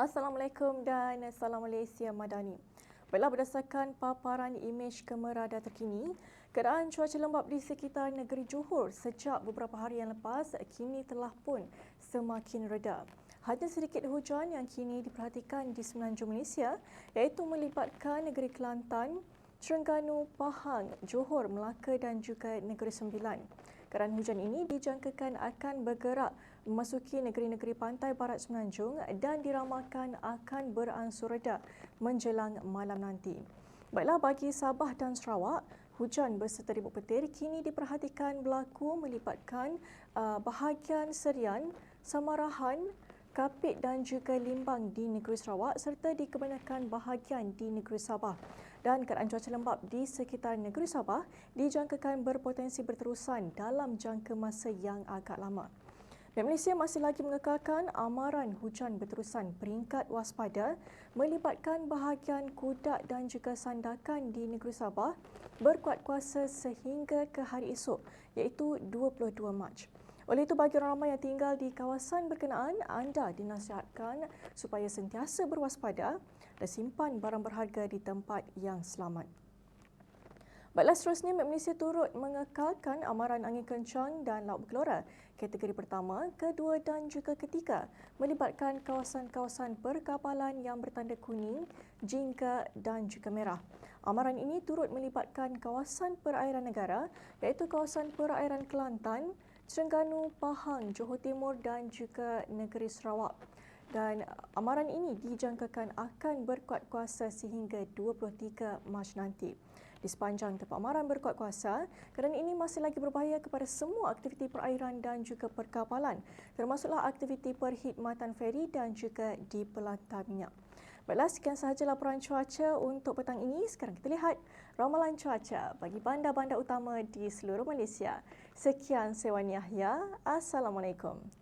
Assalamualaikum dan Salam Malaysia Madani. Baiklah berdasarkan paparan imej kamera terkini, keadaan cuaca lembap di sekitar negeri Johor sejak beberapa hari yang lepas kini telah pun semakin reda. Hanya sedikit hujan yang kini diperhatikan di semenanjung Malaysia iaitu melibatkan negeri Kelantan, Terengganu, Pahang, Johor, Melaka dan juga Negeri Sembilan. Keadaan hujan ini dijangkakan akan bergerak memasuki negeri-negeri pantai barat semenanjung dan diramalkan akan beransur reda menjelang malam nanti. Baiklah bagi Sabah dan Sarawak, hujan berserta ribut petir kini diperhatikan berlaku melibatkan uh, bahagian Serian, Samarahan, Kapit dan juga Limbang di negeri Sarawak serta di kebanyakan bahagian di negeri Sabah. Dan keadaan cuaca lembap di sekitar negeri Sabah dijangkakan berpotensi berterusan dalam jangka masa yang agak lama. Bank Malaysia masih lagi mengekalkan amaran hujan berterusan peringkat waspada melibatkan bahagian Kudak dan juga Sandakan di negeri Sabah berkuat kuasa sehingga ke hari esok iaitu 22 Mac. Oleh itu, bagi orang ramai yang tinggal di kawasan berkenaan, anda dinasihatkan supaya sentiasa berwaspada dan simpan barang berharga di tempat yang selamat. Baiklah seterusnya, Met Malaysia turut mengekalkan amaran angin kencang dan laut bergelora kategori pertama, kedua dan juga ketiga melibatkan kawasan-kawasan perkapalan yang bertanda kuning, jingga dan juga merah. Amaran ini turut melibatkan kawasan perairan negara iaitu kawasan perairan Kelantan, Terengganu, Pahang, Johor Timur dan juga negeri Sarawak. Dan amaran ini dijangkakan akan berkuat kuasa sehingga 23 Mac nanti. Di sepanjang tempat amaran berkuat kuasa, kerana ini masih lagi berbahaya kepada semua aktiviti perairan dan juga perkapalan, termasuklah aktiviti perkhidmatan feri dan juga di pelantar minyak. Baiklah, sekian sahaja laporan cuaca untuk petang ini. Sekarang kita lihat ramalan cuaca bagi bandar-bandar utama di seluruh Malaysia. Sekian Sewan Yahya. Assalamualaikum.